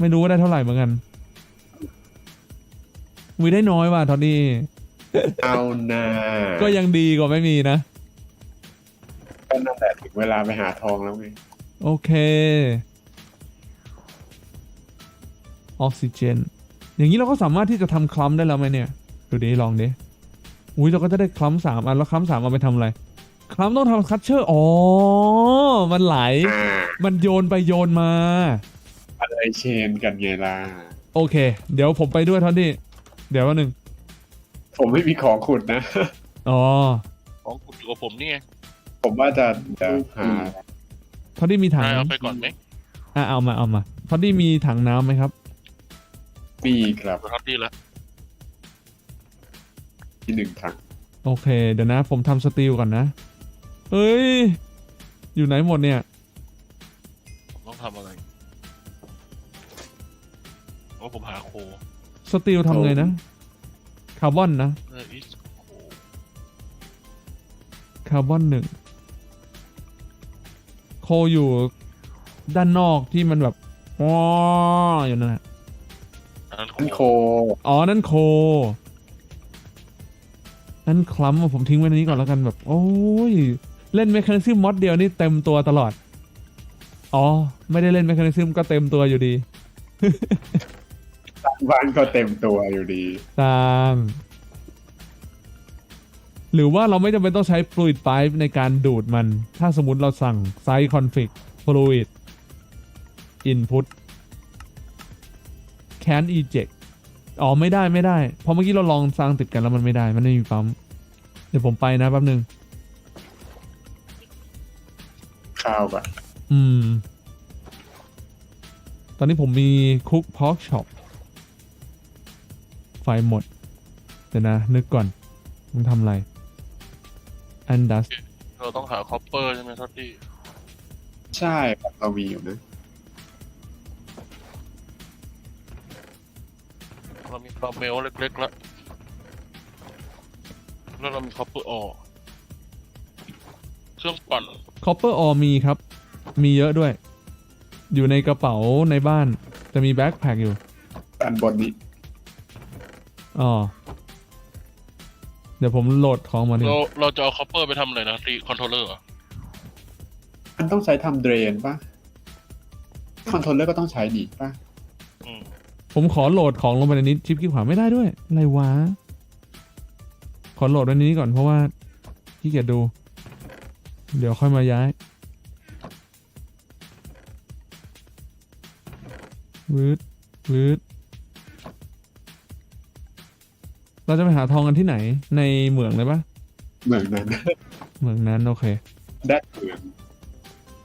ไม่รู้ว่าได้เท่าไหร่เหมือนกันมีได้น้อยว่ะทอนนี่เอานาก็ยังดีกว่าไม่มีนะก็นั่นแหละถึงเวลาไปหาทองแล้วไงโอเค ออกซิเจน อย่างนี้เราก็สามารถที่จะทำคลัมได้แล้วไหมเนี่ย ดูดิลองดิอุ้ยเราก็จะได้คลัมสามอันแล้วคลัมสามเอาไปทำอะไร คลัมต้องทำคัตเชอร์ อ๋อ มันไหลอ่ามันโยนไปโยนมาอะ ไรเชนกันไงล่ะโอเค เดี๋ยวผมไปด้วยทอนนี่เดี๋ยววันหนึ่งผมไม่มีของขุดนะ อ๋อของขุดอยู่กับผมนี่ไงผมว่าจะจะหาทอนนี่มีถังนายเอาไปก่อนไหมอะเอามาเอามาทอนนี่มีถังน้ำไหมครับ ปีครับครับดีละที่หนึ่งถังโอเค เดี๋ยวนะ ผมทำสตีลก่อนนะ เฮ้ย อยู่ไหนหมดเนี่ย โอ้ผมหาโคสตีลทำไงนะ คาร์บอนนะ เอออีสโคคาร์บอนหนึ่ง โคอยู่ด้านนอกที่มันแบบว้าอยู่นั่นแหละอันนั้นโคนั่นโค อ๋อ นั่นโค นั่นคลัมป์ผมทิ้งไว้ในนี้ก่อนแล้วกันแบบ โอ้ย เล่นเมคานิซึมมอดเดียวนี่เต็มตัวตลอด อ๋อ ไม่ได้เล่นเมคานิซึมก็เต็มตัวอยู่ดี บ้านก็เต็มตัวอยู่ดีตามหรือว่าเราไม่จำเป็นต้องใช้ fluid pipe ในการดูดมัน ถ้าสมมติเราสั่ง size config fluid input can eject อ๋อ ไม่ได้ไม่ได้ เพราะเมื่อกี้เราลองสร้างติดกันแล้วมันไม่ได้ มันไม่มีปั๊ม เดี๋ยวผมไปนะแป๊บนึง ข้าวก่อนอืม ตอนนี้ผมมีคุกพอกช็อปไฟหมด เดี๋ยวนะ นึกก่อน มึงทำอะไรอันดัสเราต้องหาคอปเปอร์ใช่ไหมครับพี่ ใช่ครับเรามีอยู่นะเรามีคาเมลเล็กๆแล้วแล้วเรามีคอปเปอร์ออเครื่องปั่นคอปเปอร์ออมีครับ มีเยอะด้วย อยู่ในกระเป๋าในบ้าน จะมีแบ็คแพคอยู่อันบนนี้ อ๋อ เดี๋ยวผมโหลดของมาดิเราเราจะเอาคอปเปอร์ไปทำอะไรนะรีคอนโทรลเลอร์มันต้องใช้ทำเดรนป่ะคอนโทรลเลอร์ก็ต้องใช้ดีป่ะอืมผมขอโหลดของลงไปในนี้ชิปขี้ขวาไม่ได้ด้วย อะไรวะ ขอโหลดไว้ในนี้ก่อนเพราะว่าขี้เกียจดู เดี๋ยวค่อยมาย้าย วืดวืด เราจะไปหาทองกันที่ไหน ในเหมืองเลยปะเหมือนนั้นเหมืองนั้นโอเคแดดเหมือน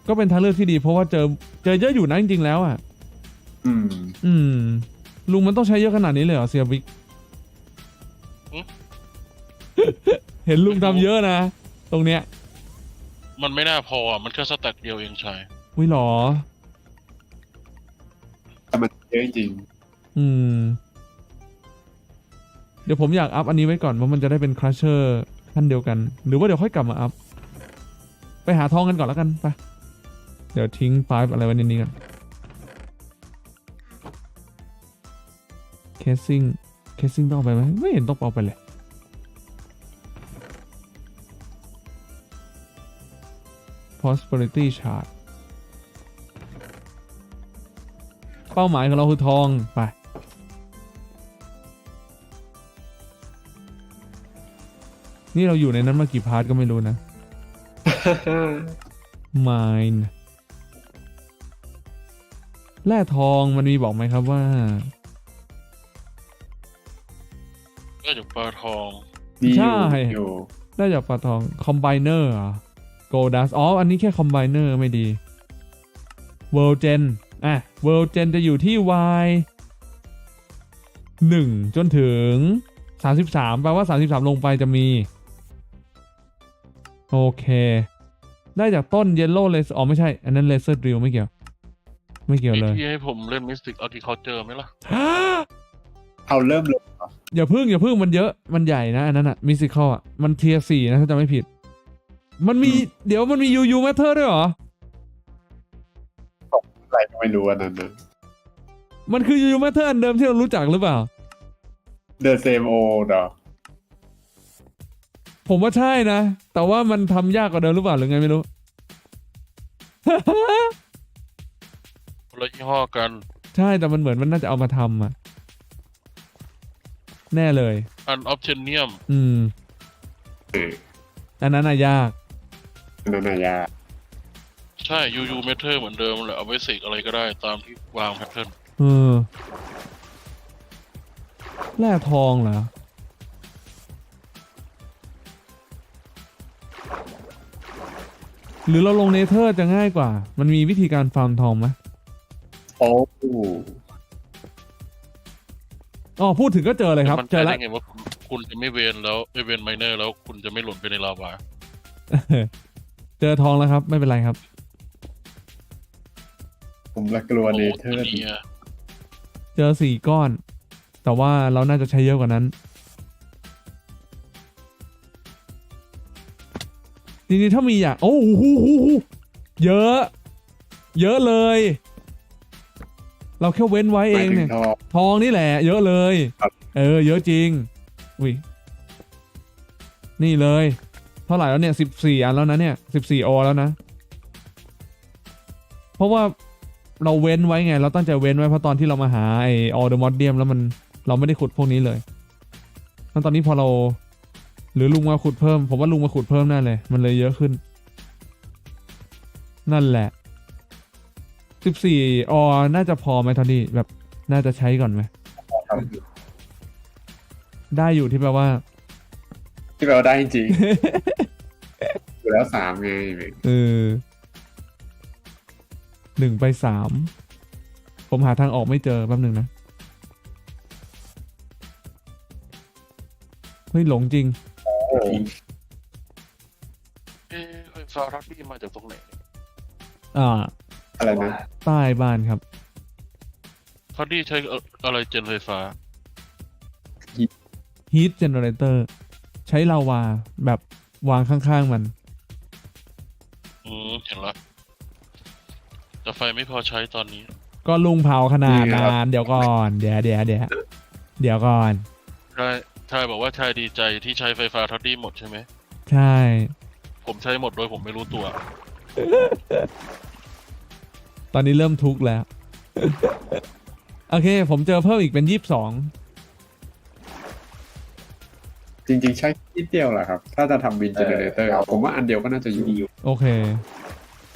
ก็เป็นทางเลือกที่ดี เพราะว่าเจอเจอเยอะอยู่นะจริงๆแล้วอะ อืม อืม ลุงมันต้องใช้เยอะขนาดนี้เลยเหรอเซียบิกเห็นลุงทำเยอะนะ ตรงเนี้ยมันไม่น่าพอมันแค่สแต็กเดียวเองชายวิหรอ แต่มันเยอะจริงอืม เดี๋ยวผมอยากอัพอันนี้ไว้ก่อนเพราะมันจะได้เป็นครัชเชอร์ขั้นเดียวกัน หรือว่าเดี๋ยวค่อยกลับมาอัพ ไปหาทองกันก่อนแล้วกันไป เดี๋ยวทิ้งไฟล์อะไรไว้ในนี้กันเคสซิ่งเคสซิ่งต้องเอาไปไหมไม่เห็นต้องเอาไปเลย prosperity chart เป้าหมายของเราคือทองไป นี่เราอยู่ในนั้นมากี่พาร์ทก็ไม่รู้นะ mine แร่ทองมันมีบอกไหมครับว่าก็อยู่ปลาทองดีอใช่ยู่อยู่ได้จากปลาทอง combiner เหรอ gold dust อ๋ออันนี้แค่ combiner ไม่ดี world gen อะ world gen จะอยู่ที่ y 1 จนถึง 33 แปลว่า 33 ลงไปจะมี โอเค ได้จากต้น yellow laser อ๋อไม่ใช่ อันนั้น laser drill ไม่เกี่ยว ไม่เกี่ยวเลยที่ให้ผมเล่นมิสติกอาร์ติเคาเจอไหมล่ะ เอาเริ่มเลยอย่าพึ่งอย่าพึ่งมันเยอะมันใหญ่นะอันนั้นอะมิสิคอลอะมันเทียสี่นะถ้าจำไม่ผิด มันมีเดี๋ยวมันมียูยูแมทเทอร์ด้วยเหรออะไรก็ไม่รู้อันนั้นนะมันคือยูยูแมทเทอร์อันเดิมที่เรารู้จักหรือเปล่า The same old เหรอ ผมว่าใช่นะ แต่ว่ามันทำยากกว่าเดิมหรือเปล่าหรือไงไม่รู้ คนละยี่ห้อกัน ใช่แต่มันเหมือนมันน่าจะเอามาทำอะแน่เลย อันออฟเทนเนียม อืมเอออันนั้นน่ะยากอันนั่นน่ะยากใช่ยูยูเมเทอร์เหมือนเดิมแหละเอาไว้เสกอะไรก็ได้ตามที่วางแพทเทิร์น เออ แร่ทองเหรอ หรือเราลงเนเธอร์จะง่ายกว่า มันมีวิธีการฟาร์มทองไหมโอ้อ๋อพูดถึงก็เจอเลยครับมันเจใจอได้แล้วไงว่าคุณคุณจะไม่เวนแล้วไม่เวนไมเนอร์แล้วคุณจะไม่หล่นไปในลาวาเจอทองแล้วครับ ไม่เป็นไรครับ ผมละกลัวเนเธอโโหร์ตัวนี้อะเจอสี่ก้อน แต่ว่าเราน่าจะใช้เยอะกว่านั้น จริงๆถ้ามีอย่างโอ้โหเยอะ เยอะเลย เราแค่เว้นไว้หเอมายงถึเนี่งยทองทองนี่แหละ เยอะเลยครับเออ เยอะจริงอุ้ยนี่เลย เท่าไหร่แล้วเนี่ยสิบสี่อันแล้วนะเนี่ยสิบสี่อแล้วนะ เพราะว่าเราเว้นไว้ไง เราตั้งใจเว้นไว้เพราะตอนที่เรามาหาไอออเดอมอดเดียมแล้วมันเราไม่ได้ขุดพวกนี้เลยแล้วตอนนี้พอเรา หรือลุงมาขุดเพิ่ม ผมว่าลุงมาขุดเพิ่มแน่เลย มันเลยเยอะขึ้น นั่นแหละสิบสี่อน่าจะพอไหมทอนนี่แบบน่าจะใช้ก่อนไหมครับได้อยู่ที่แปลว่า ที่เราได้จริงๆอยู่แล้วสามไงเออหนึ่งไปสาม ผมหาทางออกไม่เจอแป๊บหนึ่งนะ เฮ้ยหลงจริงโอ้โห เอ๊ะไฟฟ้าทัดดี้มาจากตรงไหนอ่าอะไรนะใต้บ้านครับทัดดี้ใช้อะไรเจนไฟฟ้า Heat Generator ใช้ลาวาแบบวางข้างๆมัน อืมเห็นละแต่ไฟไม่พอใช้ตอนนี้ ก็ลุงเผาขนาดนานเดี๋ยวก่อน เดี๋ยวเดี๋ยวเดี๋ยวเดี๋ยวก่อนใช่ ชายบอกว่าชายดีใจที่ใช้ไฟฟ้าทัดดี้หมดใช่ไหม ใช่ ผมใช้หมดโดยผมไม่รู้ตัว ตอนนี้เริ่มทุกข์แล้ว โอเค ผมเจอเพิ่มอีกเป็นยี่สิบสองจริงๆ ใช้นิดเดียวแหละครับ ถ้าจะทำวินเจเนเรเตอร์ผมว่าอันเดียวก็น่าจะอยู่โอเค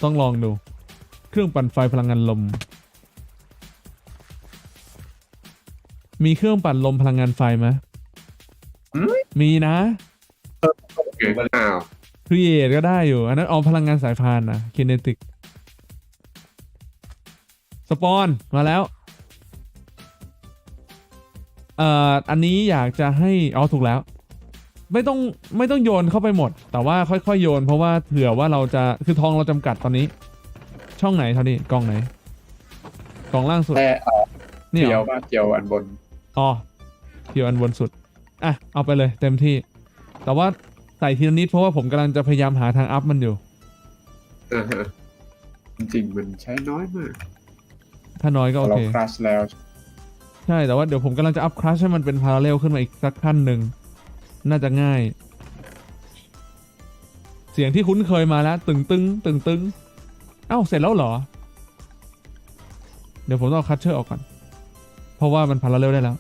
ต้องลองดู เครื่องปั่นไฟพลังงานลม มีเครื่องปั่นลมพลังงานไฟไหมอื มมีนะอ้าวครีเอทก็ได้อยู่ อันนั้นเอาพลังงานสายพานนะคินเนติก สปอน มาแล้ว เอ่อ อันนี้อยากจะให้ อ๋อ ถูกแล้ว ไม่ต้องไม่ต้องโยนเข้าไปหมด แต่ว่าค่อยๆ โยน เพราะว่าเผื่อว่าเราจะคือทองเราจำกัดตอนนี้ ช่องไหนเท่านี้กล่องไหนกล่องล่างสุดแต่เอ่อนี่เหรเดียวอว่าเดียวอันบน อ๋อเดียวอันบนสุด อะเอาไปเลยเต็มที่ แต่ว่าใส่ทีละนิดเพราะว่าผมกำลังจะพยายามหาทางอัพมันอยู่ อ่าฮะจริงๆมันใช้น้อยมากถ้าน้อยก็โอเราเค คราชแล้ว ใช่แต่ว่าเดี๋ยวผมกำลังจะอัพครัชให้มันเป็นพาราเรลขึ้นมาอีกสักขั้นหนึ่ง น่าจะง่าย เสียงที่คุ้นเคยมาแล้ว ตึงตึงตึงตึงเอ้า เสร็จแล้วเหรอ เดี๋ยวผมต้องเอาคัตเชอร์ออกก่อน เพราะว่ามันพาราเรลได้แล้ว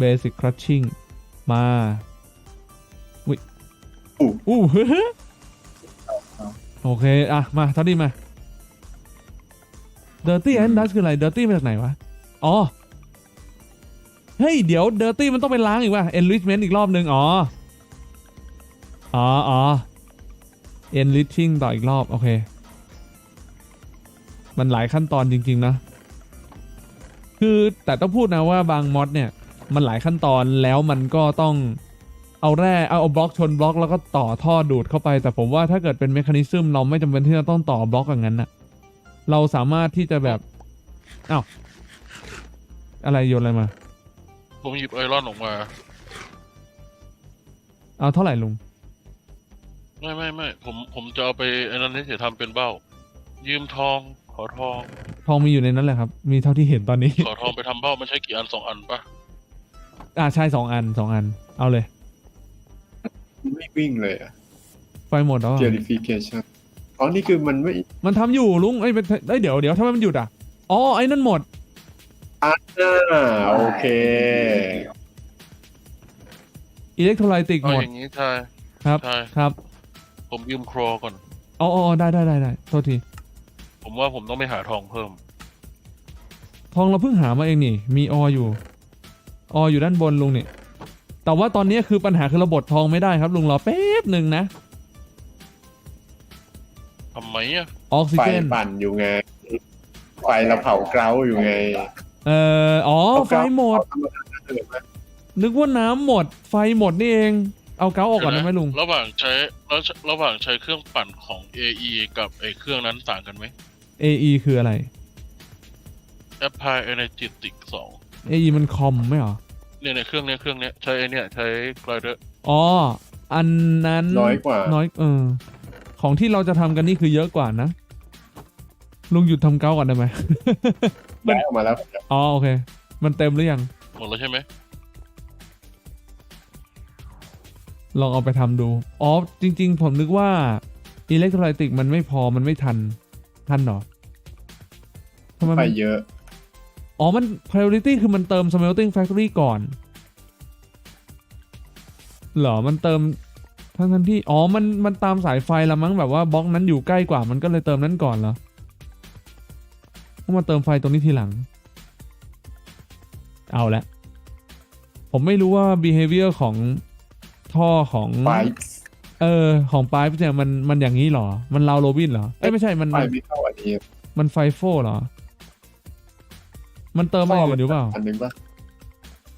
Basic Crushing มาอุ้ยอู้อู้โอเค อะ มาเท่านี้มา Dirty and Dust คืออะไร Dirty มาจากไหนวะ อ๋อ เฮ้ย เดี๋ยว Dirty มันต้องไปล้างอีกว่ะ Enrichment อีกรอบนึง อ๋อ อ๋ออ๋อ Enriching ต่ออีกรอบ โอเค มันหลายขั้นตอนจริง ๆ นะ คือแต่ต้องพูดนะว่าบางมอดเนี่ย มันหลายขั้นตอนแล้วมันก็ต้องเอาแร่เอาเอาบล็อกชนบล็อกแล้วก็ต่อท่อดูดเข้าไป แต่ผมว่าถ้าเกิดเป็นเมคานิซึมเราไม่จำเป็นที่จะต้องต่อบล็อกอย่างนั้นนะเราสามารถที่จะแบบอ้าวอะไรโยนอะไรมา ผมหยิบไอรอนออกมา เอาเท่าไหร่ลุง ไม่ไม่ไม่ผมผมจะเอาไปไอ้นั้นให้เฉยทำเป็นเบ้า ยืมทองขอทอง ทองมีอยู่ในนั้นแหละครับ มีเท่าที่เห็นตอนนี้ ขอทองไปทำเบ้ามันใช้กี่อันสองอันปะ อ่าใช่สองอันสองอัน เอาเลย ไม่วิ่งเลยอะไฟหมดแล้วอะ purification อ๋อนี่คือมันไม่ มันทำอยู่ลุงเอ้ยเป็นเอ้ยเดี๋ยวเดี๋ยวทำไมมันหยุดอะ อ๋อไอ้นั่นหมด อ่า โอเค อิเล็กโทรไลติกเอาหมด อย่างนี้ใช่ครับ ใช่ครับผมยืมครอก่อน อ๋ออ๋อได้ได้ได้ได้โทษที ผมว่าผมต้องไปหาทองเพิ่ม ทองเราเพิ่งหามาเองนี่ มีออยู่ ออยู่ด้านบนลุงเนี่ย แต่ว่าตอนนี้คือปัญหาคือเราบดทองไม่ได้ครับลุงรอแป๊บหนึ่งนะ ทำไมอะ ออกซิไฟเจน ปั่นอยู่ไง ไฟเราเผาเกล้าอยู่ไงเอ่อ อ๋อ ไฟหมดเอาธรรมดาเกิดไหมนึกว่าน้ำหมด ไฟหมดนี่เอง เอาเกาออกก่อนได้ไหมลุง ระหว่างใช้แล้วระหว่างใช้เครื่องปั่นของ AE กับไอเครื่องนั้นต่างกันไหม AE คืออะไร Apply Energetic 2 AE มันคอมไม่เหรอ เนี่ยในเครื่องเนี้ยเครื่องเนี้ยใช้ไอเนี่ยใช้ glider อ๋อ อันนั้นน้อยกว่า น้อยเออ ของที่เราจะทำกันนี่คือเยอะกว่านะ ลุงหยุดทำเกาก่อนได้ไหม ได้ออกมาแล้วอ๋อโอเค มันเต็มหรือยัง หมดแล้วใช่ไหมลองเอาไปทำดู อ๋อ จริง ๆ ผมนึกว่าอิเล็กโทรไลติกมันไม่พอมันไม่ทัน ทันเหรอทำไมไฟมันเยอะ อ๋อ มัน priority คือมันเติม smelting factory ก่อน เหรอ มันเติมทั้งทันที่ อ๋อ มัน มันตามสายไฟละมั้งแบบว่าบล็อกนั้นอยู่ใกล้กว่า มันก็เลยเติมนั้นก่อนเหรอต้องมาเติมไฟตรงนี้ทีหลัง เอาละ ผมไม่รู้ว่า behavior ของท่อของไฟเออ ของปลายเนี่ยมัน มันอย่างนี้เหรอ มันลาวโรบินเหรอ เอ้ย ไม่ใช่ มัน ไฟมันไม่เข้าอันนี้ มันไฟโฟเหรอ มันเติมมาอยู่หรือเปล่า อันนึงปะ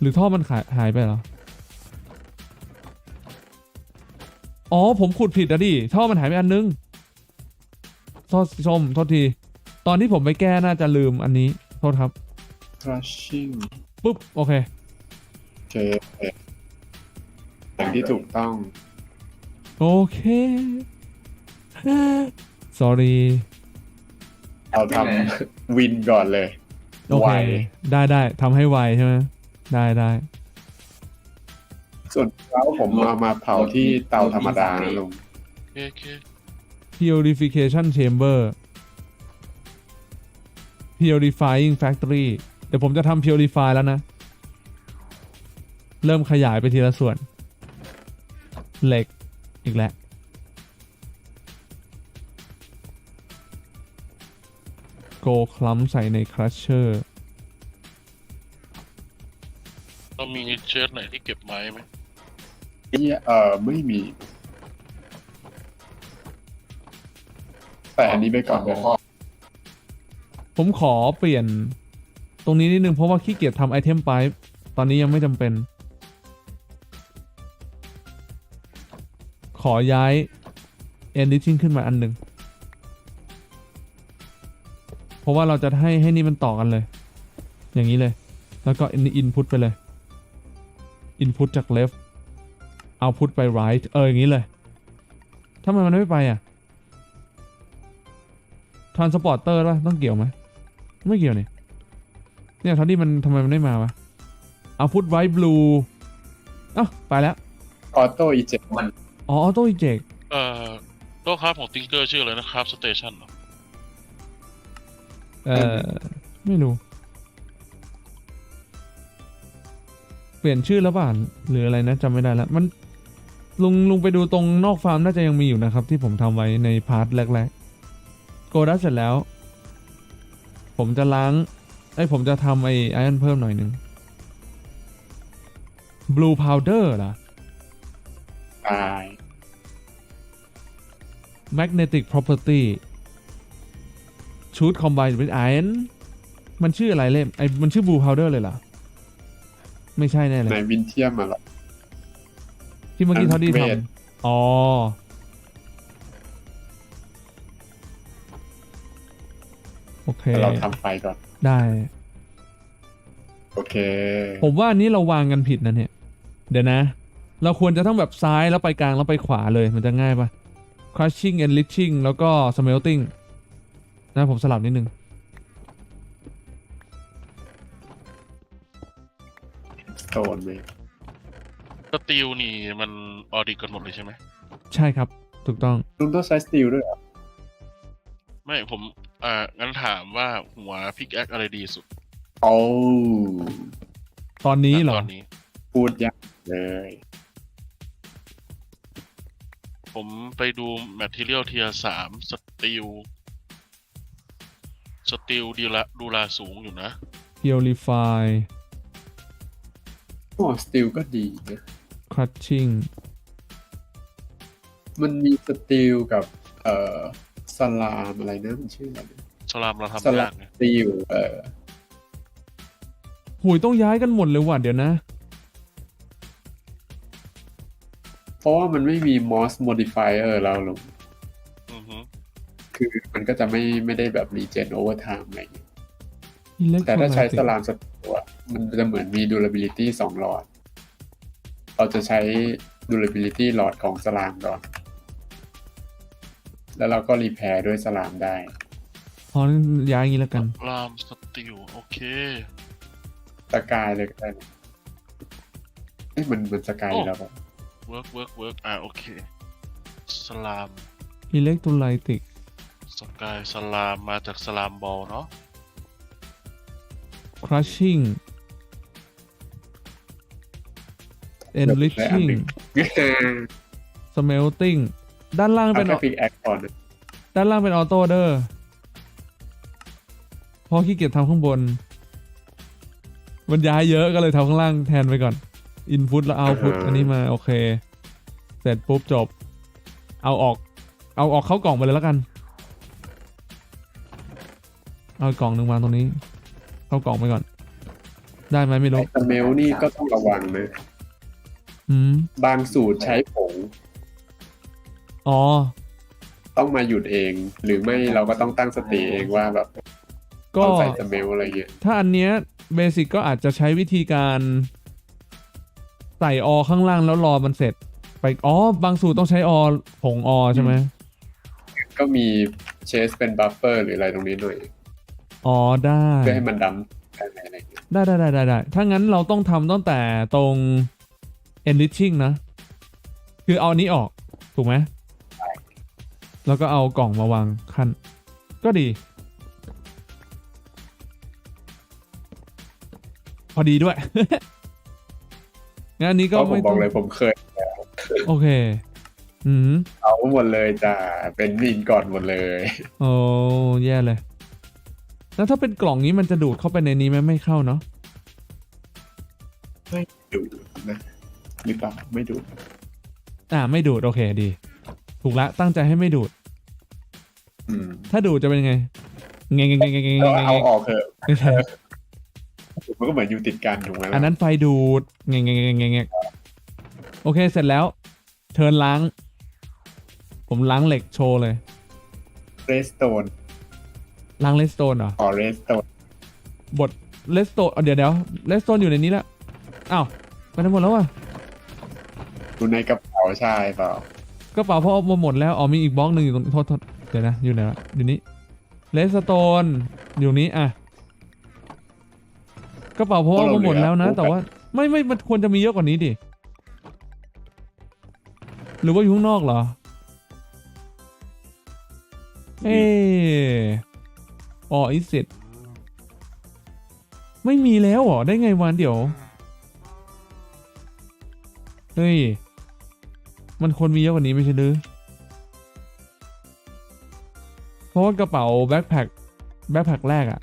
หรือท่อมันขายหายไปเหรอ อ๋อผมขุดผิดอะดิ ท่อมันหายไปอันนึงโทษชมโทษที ตอนที่ผมไปแก้น่าจะลืมอันนี้ โทษครับ crushing ปุ๊บ โอเค โอเคอย่างที่ถูกต้อง โอเค sorry เราทำวินก่อนเลย โอไวเค ได้ได้ทำให้ไวใช่ไหมได้ได้ ส่วนแล้วผมเอามาเผาที่เตาธรรมดานะลุง โอเคโอเค purification chamber purifying factory เดี๋ยวผมจะทำ purify แล้วนะ เริ่มขยายไปทีละส่วน เหล็กอีกแล้ว โกคลัมใส่ในครัชเชอร์ เรามีเชสไหนที่เก็บไม้ไหมเออไม่มี แต่อันนี้ไปก่อนเลยผมขอเปลี่ยน ตรงนี้นิดนึงเพราะว่าขี้เกียจทำไอเทมไป ตอนนี้ยังไม่จำเป็น ขอย้าย editing ขึ้นมาอันหนึ่ง เพราะว่าเราจะให้ให้นี่มันต่อกันเลย อย่างนี้เลย แล้วก็ input ไปเลย input จาก left output ไป right เอออย่างนี้เลยทำไมมันไม่ไปอะ transporter ป่ะต้องเกี่ยวไหมไม่เกี่ยวนี่เนี่ยทอนดี้มันทำไมมันไม่มาวะ output right blue อ้าวไปแล้วออโต้อีเจ็มันอ๋อ auto eject เอ่อโต๊ะครับของติงเกอร์ชื่ออะไรนะครับสเตชันเหรอ เอ่อไม่รู้ เปลี่ยนชื่อแล้วป่ะหรืออะไรนะจำไม่ได้แล้วมันลุงลุงไปดูตรงนอกฟาร์มน่าจะยังมีอยู่นะครับ ที่ผมทำไว้ในพาร์ทแรกๆโกดัสเสร็จแล้ว ผมจะล้างไอ้ยผมจะทำไอ้ไอรอนเพิ่มหน่อยหนึ่ง blue powder ล่ะตาย magnetic property ชุด combined with iron มันชื่ออะไรเล่มไอ้มันชื่อ blue powder เลยเหรอ ไม่ใช่แน่เลในยวินเทียมมาแล้วที่เมื่อกี้อันเท่าที่เวททำอ๋อ โอเคแต่เราทำไฟก่อน ได้ โอเค ผมว่าอันนี้เราวางกันผิดนะเนี่ย เดี๋ยวนะ เราควรจะต้องแบบซ้ายแล้วไปกลางแล้วไปขวาเลยมันจะง่ายปะ crushing enriching แล้วก็ smelting นะผมสลับนิดนึงสโตนไหมสตีลนี่มันออดิกันหมดเลยใช่ไหม ใช่ครับ ถูกต้อง ลุงต้องใช้สตีลด้วยเหรอไม่ผมอ่างั้นถามว่าหัวพิกแอคอะไรดีสุดโอ้ตอนนี้เหรอ ตอนนี้ พูดยากเลยผมไปดูแมทเทียลเทียสามสตีลส ตีลดีละดูลาสูงอยู่นะ purify โอ้สตีลก็ดีนะ crushing มันมีสตีลกับ เอ่อสลามอะไรนะมันชื่ออะไรนะสลามเราสทำลายามกไงสตีลเอ่อหุยต้องย้ายกันหมดเลยว่ะเดี๋ยวนะ เพราะว่ามันไม่มี moss modifier แล้วลุงอือฮึ คือมันก็จะไม่ไม่ได้แบบ regen over time อะไรอย่างเงี้ย Electrolytic แต่ถ้าใช้สลามสตีลอะมันจะเหมือนมี durability สองหลอด เราจะใช้ durability หลอดของสลามก่อน แล้วเราก็รีแพร์ด้วยสลามได้พองั้นย้ายอย่างนี้แล้วกันลามสตีลโอเค สกายเลยก็ได้นะเอ้ยมันมันสกายอยู่แล้วป่ะเวิร์กเวิร์กเวิร์กอ่าโอเค สลาม electrolytic สกายสลามมาจากสลามบอลเนาะ crushing enriching smelting ด้านล่างเอาเป็นแค่ฟิกแอคก่อนนะด้านล่างเป็นออโต้เดอร์เพราะขี้เกียจทำข้างบน มันย้ายเยอะก็เลยทำข้างล่างแทนไปก่อน input แล้ว output อันนี้มา โอเค เสร็จปุ๊บจบ เอาออก เอาออกเข้ากล่องไปเลยแล้วกัน เอากล่องหนึ่งวางตรงนี้ เข้ากล่องไปก่อน ได้ไหมไม่รู้ไอ้สเมลนี่ก็ต้องระวังนะอืม บางสูตรใช้ผงอ๋อ ต้องมาหยุดเอง หรือไม่เราก็ต้องตั้งสติเองว่าแบบก็ ต้องใส่สเมลอะไรเงี้ยถ้าอันเนี้ยเบสิกก็อาจจะใช้วิธีการใส่อข้างล่างแล้วรอมันเสร็จ ไปอ๋อบางสูตรต้องใช้อผงอใช่ไหมก็มีเชสเป็นบัฟเฟอร์หรืออะไรตรงนี้หน่อย อ๋อได้เพื่อให้มันดำได้อะไรเงี้ยได้ได้ได้ได้ได้ถ้างั้นเราต้องทำตั้งแต่ตรง enriching นะ คือเอาอันนี้ออก ถูกไหมแล้วก็เอากล่องมาวางขั้น ก็ดี พอดีด้วย งั้นอันนี้ก็ก็ผมไม่บต้ออกงเลยผมเคย โอเค อืม เอาหมดเลยจ้ะเป็นมินก่อนหมดเลย โอ้แย่เลย แล้วถ้าเป็นกล่องนี้มันจะดูดเข้าไปในนี้ไหมไม่เข้าเนาะดูนะหรือเปล่าไม่ดูอ่าไม่ดูดโอเคดี ถูกละตั้งใจให้ไม่ดูด อืมถ้าดูดจะเป็นไงเงงเงงเงงเงงเงงก็เงงเอาออกเถอะไม่ใช่มันก็เหมือนอยู่ติดกันถูกไหมล่ะอันนั้นไฟดูดเงงเงงเงงเงงเงงโอเคเสร็จแล้ว เทิร์นล้าง ผมล้างเหล็กโชว์เลยเรสโตน ล้างเลสโตนเหรอออเรสโตนบทเลสโตนเดี๋ยวเดี๋ยวเลสโตนอยู่ในนี้แล้วอ้าวไปไหนหมดแล้วอะอยู่ในกระเป๋าชายเปล่ากระเป๋าพอเอามาหมดแล้ว อ๋อมีอีกบล็อกหนึ่งอยู่ตรงโทษโทษเดี๋ยวนะ อยู่ไหนวะอยู่นี้เลสโตนอยู่นี้อะกระเป๋าเพราะเอามาหมดแล้วนะ แต่ว่าไม่ไม่มันควรจะมีเยอะกว่านี้ดิ หรือว่าอยู่ข้างนอกเหรอ เอ ออ๋ออิสิตไม่มีแล้วเหรอ ได้ไงวันเดี๋ยว เฮ้ย มันควรมีเยอะกว่านี้ไม่ใช่หรือ เพราะว่ากระเป๋าแบ็คแพคแบ็คแพคแรกอะ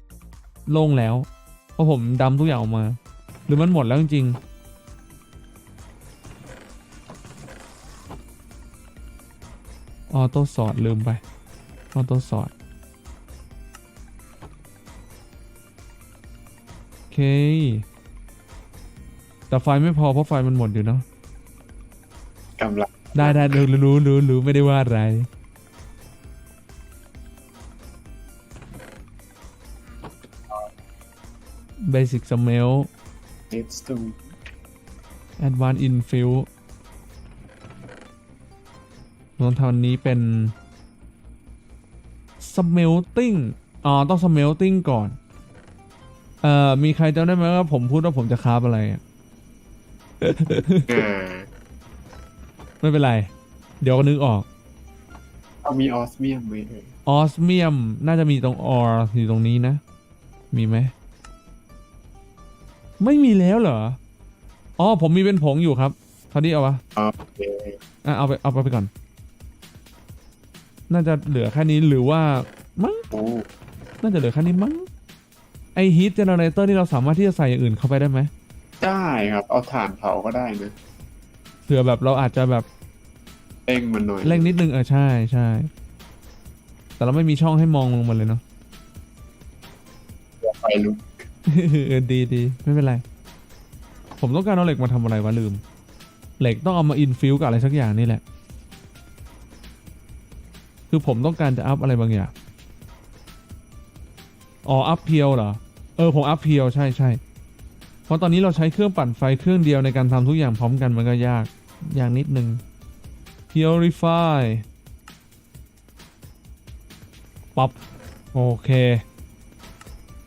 โล่งแล้ว เพราะผมดำทุกอย่างออกมา หรือมันหมดแล้วจริงออโต้สอดลืมไป ออโต้สอด แต่ไฟไม่พอเพราะไฟมันหมดอยู่เนาะกำลังได้ได้รู้รู้รู้รู้ไม่ได้ว่าอะไร Basic Smell เรสโตน Advanced Infill ลองทำอันนี้เป็น Smelting อ๋อ ต้อง smelting ก่อน เอ่อมีใครจำได้ไหมว่าผมพูดว่าผมจะคราฟอะไรอะอ่าไม่เป็นไร เดี๋ยวก็นึกออก เอามีออสเมียมไหมเอ่ยออสเมียมน่าจะมีตรงออร์อยู่ตรงนี้นะ มีไหม ไม่มีแล้วเหรอ อ๋อ ผมมีเป็นผงอยู่ครับทอดดี้เอาวะอ๋อโอเคอะเอาไปเอาไปก่อน น่าจะเหลือแค่นี้หรือว่ามั้ง โอ้น่าจะเหลือแค่นี้มั้งไอ ฮีทเจเนเรเตอร์นี่เราสามารถที่จะใส่อย่างอื่นเข้าไปได้ไหมได้ครับ เอาถ่านเผาก็ได้นะเผื่อแบบเราอาจจะแบบเร่งมันหน่อยเร่งนิดนึงเออใช่ใช่แต่เราไม่มีช่องให้มองลงมาเลยเนาะไฟลุกเออดีดีไม่เป็นไร ผมต้องการเอาเหล็กมาทำอะไรวะลืม เหล็กต้องเอามาอินฟิวกับอะไรสักอย่างนี่แหละ คือผมต้องการจะอัพอะไรบางอย่าง อ๋อ อัพเพียวเหรอเออผมอัพเพียวใช่ใช่เพราะตอนนี้เราใช้เครื่องปั่นไฟเครื่องเดียวในการทำทุกอย่างพร้อมกันมันก็ยากยากนิดนึง purify ปั๊บโอเค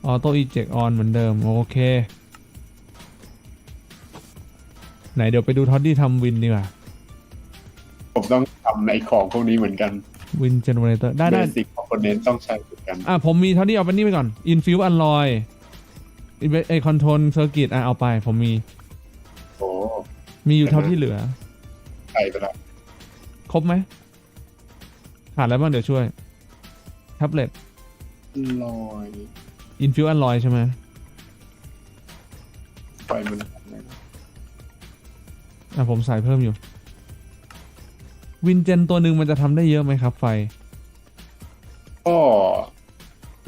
ออโต้อีเจ t ออนเหมือนเดิม โอเค ไหนเดี๋ยวไปดูท็อดดี้ทำวินดีกว่าผมต้องทำในของพวกนี้เหมือนกันวินเจเนเรเตอร์ได้เบได้สิกคอมโพเนนต์ต้องใช้เหมือนกัน อะผมมีท็อดดี้เอาไปนี่ไปก่อนอินฟิวอันลอย ไอคอนโทรลเซอร์กิตอะเอาไป ผมมี โอ้มีอยู่เท่าที่เหลือ ใส่ไปแล้วครบไหมขาดอะไรบ้างเดี๋ยวช่วยแท็บเล็ตลอยอินฟิวอันลอยใช่ไหมไฟมันทำอะไรนะอะผมใส่เพิ่มอยู่ วินเจนตัวหนึ่งมันจะทำได้เยอะไหมครับ ไฟ ก็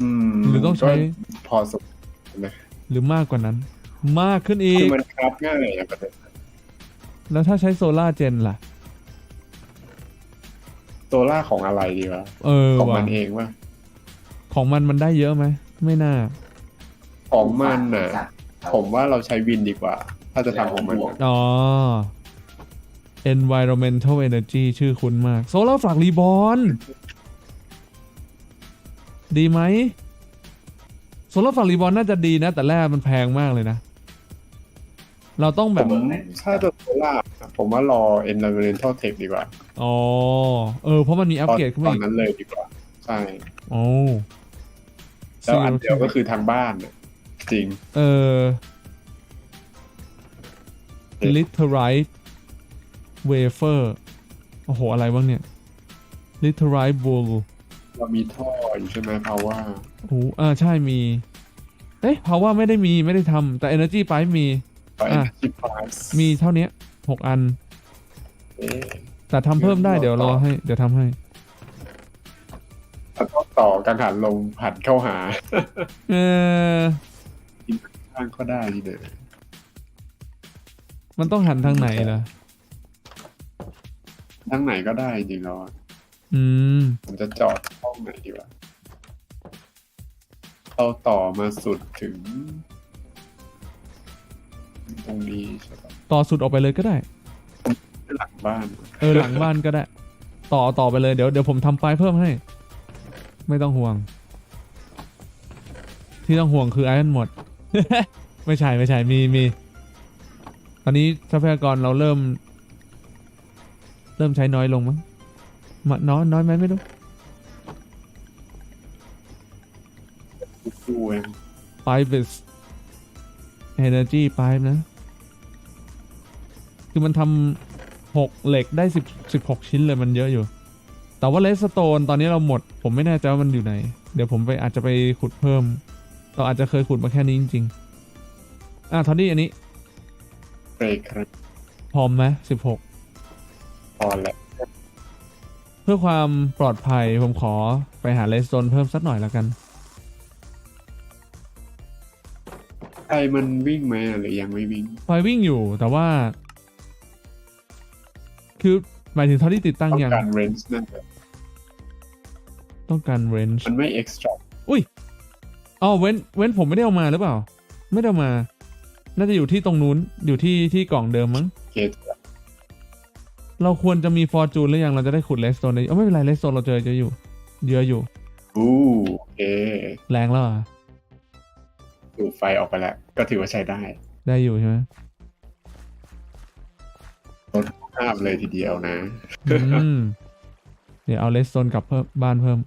อืมหรือต้องใช้ ก็พอสมควรนะ หรือมากกว่านั้น มากขึ้นอีคืก อมันคราฟง่ายอะประเด็นแล้วถ้าใช้โซลาร์เจนล่ะ โซล่าของอะไรดีวะเออของว่ะมันเองว่าของมันมันได้เยอะไหม ไม่น่า ของมันน่ะ ผมว่าเราใช้วินดีกว่า ถ้าจะทำของมันน่ะอ๋อ environmental energy ชื่อคุ้นมาก solar flux reborn ดีไหม solar flux reborn น่าจะดีนะ แต่แรกมันแพงมากเลยนะ เราต้องแบบผมถ้าจะโซล่าผมว่ารอ environmental tech ดีกว่าอ๋อ เออ เพราะมันมีอัปตอนเกรดขึ้นตมาอนอีกนั้นเลยดีกว่า ใช่โอ้แล้วอันเดียวก็คือทางบ้านน่ะจริง เออ literite wafer โอ้โห อะไรบ้างเนี่ย literite wool เรามีท่ออยู่ใช่ไหมเพราะว่าโอ้โหอ่าใช่มี เอ๊ะ power ไม่ได้มีไม่ได้ทำแต่ energy pipe มีเพราะอะ energy price มีเท่าเนี้ยหกอัน เอ๊ะแต่ทำเพิ่มได้เดี๋เดี๋ยยววรรออให้เดี๋ยวทำให้ ถ้าต้องต่อกังหันลมผันเข้าหาเออ ข้างก็ได้ดีเด้อมันต้องหันทางไหนล่ะ ทั้งไหนก็ได้จริงๆแล้วอะ อืม ผมจะจอดห้องไหนดีวะเราต่อมาสุดถึง ตรงนี้ใช่ปะต่อสุดออกไปเลยก็ได้ หลังบ้านเออหลังบ้านก็ได้ ต่อต่อไปเลยเดี๋ยวเดี๋ยวผมทำป้ายเพิ่มให้ ไม่ต้องห่วง ที่ต้องห่วงคือไอรอนหมด ไม่ใช่ไม่ใช่มีมีตอนนี้ทรัพยากรเราเริ่ม เริ่มใช้น้อยลงมั้งมา น้อยน้อยไหมไม่รู้ดูเอง pipe is energy pipe นะ คือมันทำหกเหล็กได้สิบสิบหกชิ้นเลยมันเยอะอยู่ แต่ว่าเลสโตนตอนนี้เราหมด ผมไม่แน่ใจว่ามันอยู่ไหน เดี๋ยวผมไปอาจจะไปขุดเพิ่ม เราอาจจะเคยขุดมาแค่นี้จริง ๆ อะทอดดี้อันนี้เบรกครับพร้อมไหมสิบหกพอแล้วเพื่อความปลอดภัยผมขอไปหาเลสโตนเพิ่มสักหน่อยแล้วกัน ไอมันวิ่งไหมอะหรือยังไม่วิ่งไฟวิ่งอยู่แต่ว่า คือหมายถึงทอดดี้ติดตั้งต้องยังการเรนจ์นั่นแหละต้องการเรนจ์มันไม่ extra อ๋อเว้นเว้นผมไม่ได้เอามาหรือเปล่า ไม่ได้เอามา น่าจะอยู่ที่ตรงนู้นอยู่ที่ที่กล่องเดิมมั้งเกต เราควรจะมีฟอร์จูนหรือยังเราจะได้ขุดเลสโตนได้เออไม่เป็นไรเลสโตนเราเจอเยอะอยู่ เยอะอยู่อู้โอเคแรงแล้วอะดูดไฟออกไปแล้ว ก็ถือว่าใช้ได้ ได้อยู่ใช่ไหมห้ามเลยทีเดียวนะ อืมเดี๋ยวเอาเลสโซนกลับเพิ่มบ้านเพิ่ม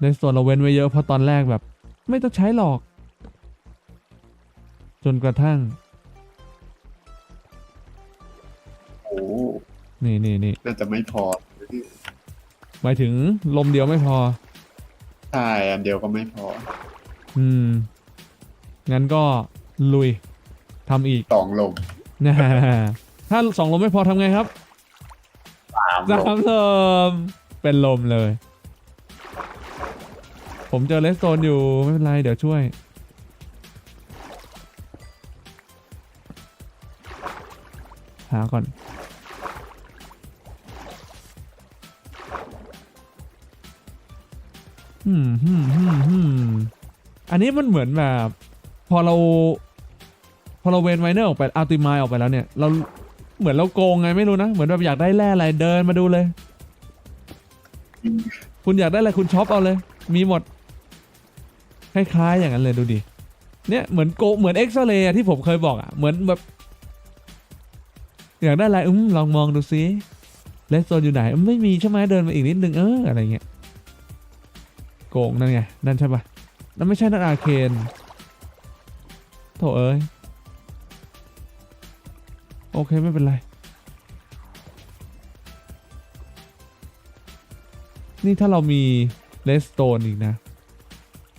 เลสโซนเราเว้นไว้เยอะเพราะตอนแรกแบบ ไม่ต้องใช้หรอก จนกระทั่ง นี่นี่นี่น่าจะไม่พอหมายถึงลมเดียวไม่พอ ใช่อันเดียวก็ไม่พอ อืม งั้นก็ลุยทำอีกสองลมนะฮะถ้าสองลมไม่พอทำไงครับสามลสามมลมเป็นลมเลย ผมเจอเลสโตนอยู่ ไม่เป็นไร เดี๋ยวช่วย หาก่อน อืมฮึมฮึมฮึมอันนี้มันเหมือนแบบ พอเรา พอเราเวนไมเนอร์ออกไปอัลติมายออกไปแล้วเนี่ย เราเหมือนเราโกงไงไม่รู้นะ เหมือนแบบอยากได้แร่อะไรเดินมาดูเลย คุณอยากได้อะไรคุณช็อปเอาเลย มีหมด คล้ายๆอย่างนั้นเลยดูดิ เนี่ยเหมือนโกเหมือนเอ็กซเรย์ที่ผมเคยบอกอะ เหมือนแบบ อยากได้อะไรอืมลองมองดูซิเลสโซนอยู่ไหน ไม่มีใช่ไหมเดินมาอีกนิดนึงเอออะไรเงี้ย งนั่นไง นั่นใช่ปะนั่นไม่ใช่นั่นอาเคนโถเอ้ย โอเคไม่เป็นไร นี่ถ้าเรามีเลสโตนอีกนะ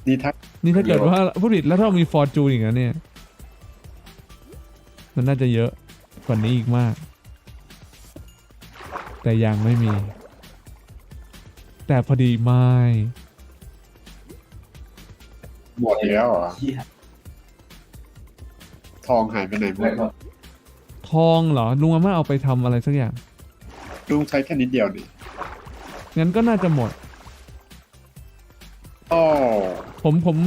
นี่ถ้านี่ถ้าเกิดเยอะว่าผู้ผลิตแล้วถ้าเรามีฟอร์จูนอีกนะเนี่ย มันน่าจะเยอะกว่านี้อีกมาก แต่ยังไม่มี แต่พอดีไม่ หมดแล้วเหรอเหี้ยทองหายไปไหนหมแล้วดก็ทองเหรอลุงอาม่าเอาไปทำอะไรสักอย่าง ลุงใช้แค่นิดเดียวนี่งั้นก็น่าจะหมดอ๋อผมผม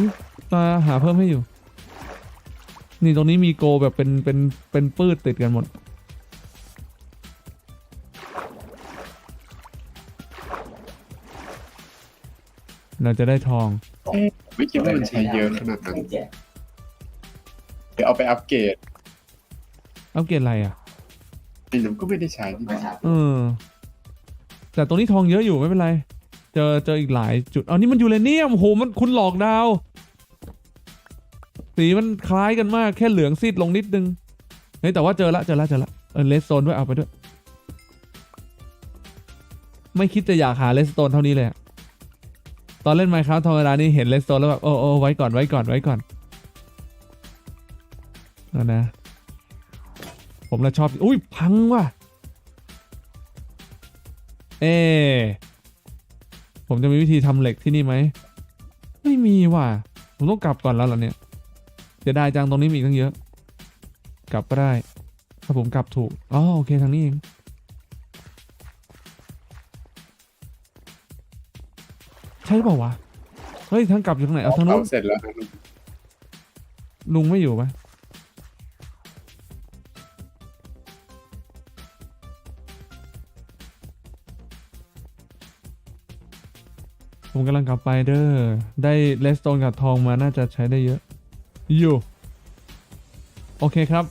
มาหาเพิ่มให้อยู่ นี่ตรงนี้มีโกแบบเป็นเป็นเป็นปืดติดกันหมด เราจะได้ทอง ไม่คิดว่ามันใช้เยอะขนาดนั้นไม่แจกเดี๋ยวเอาไปอัปเกรดเอาเกรดอะไรอะไอ้หนูก็ไม่ได้ใช้นี่ไม่นะใช่เออ แต่ตรงนี้ทองเยอะอยู่ไม่เป็นไร เจอเจออีกหลายจุดอ๋อนี่มันยูเรเนียมโหมันคุณหลอกดาว สีมันคล้ายกันมากแค่เหลืองซีดลงนิดนึงเฮ้ยแต่ว่าเจอละเจอละเจอละเออเลสโซนด้วยเอาไปด้วย ไม่คิดจะอยากหาเลสโตนเท่านี้เลยอะ ตอนเล่นไมค์ครับธรรมดานี่เห็นเลสโตนแล้วแบบโอ้โอ้ไว้ก่อนไว้ก่อนไว้ก่อนเอานะ ผมละชอบ อุ้ยพังว่ะ เอ ผมจะมีวิธีทำเหล็กที่นี่ไหม ไม่มีว่ะ ผมต้องกลับก่อนแล้วเหรอเนี่ยเสียดายจังตรงนี้มีอีกตั้งเยอะ กลับก็ได้ ถ้าผมกลับถูก อ๋อโอเคทางนี้เอง ใช่หรือเปล่าวะ เฮ้ยทางกลับอยู่ทางไหนเอาทางนู้เผานเสร็จแล้วนะลุงลุงไม่อยู่ปะผมกำลังกลับไปเด้อ ได้เลสโตนกับทองมาน่าจะใช้ได้เยอะ อยู่ โอเคครับ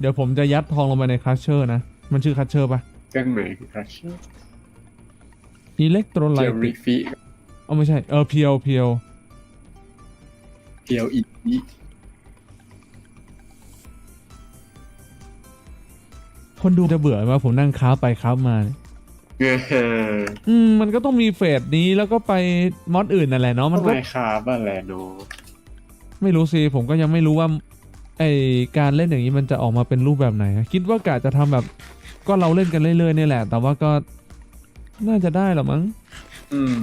เดี๋ยวผมจะยัดทองลงไปในคลัชเชอร์นะ มันชื่อคลัชเชอร์ปะเครื่องไหนคือครัชเชอร์อิเล็กโทรไลเจียวติริก ฟิอ๋อไม่ใช่ เออเพียวเพียวเจียวอีกคนดูจะเบื่อไหมว่าผมนั่งค้าไปค้ามาเนี่ยเงี้ยอืมมันก็ต้องมีเฟสนี้แล้วก็ไปมอดอื่นนั่นแหละเนาะมันทำก็ไมคาบ้าแลโนไม่รู้สิผมก็ยังไม่รู้ว่า ไอการเล่นอย่างนี้มันจะออกมาเป็นรูปแบบไหนอะคิดว่ากะจะทำแบบ ก็เราเล่นกันเรื่อยๆนี่แหละ แต่ว่าก็น่าจะได้หรอมั้ง อืม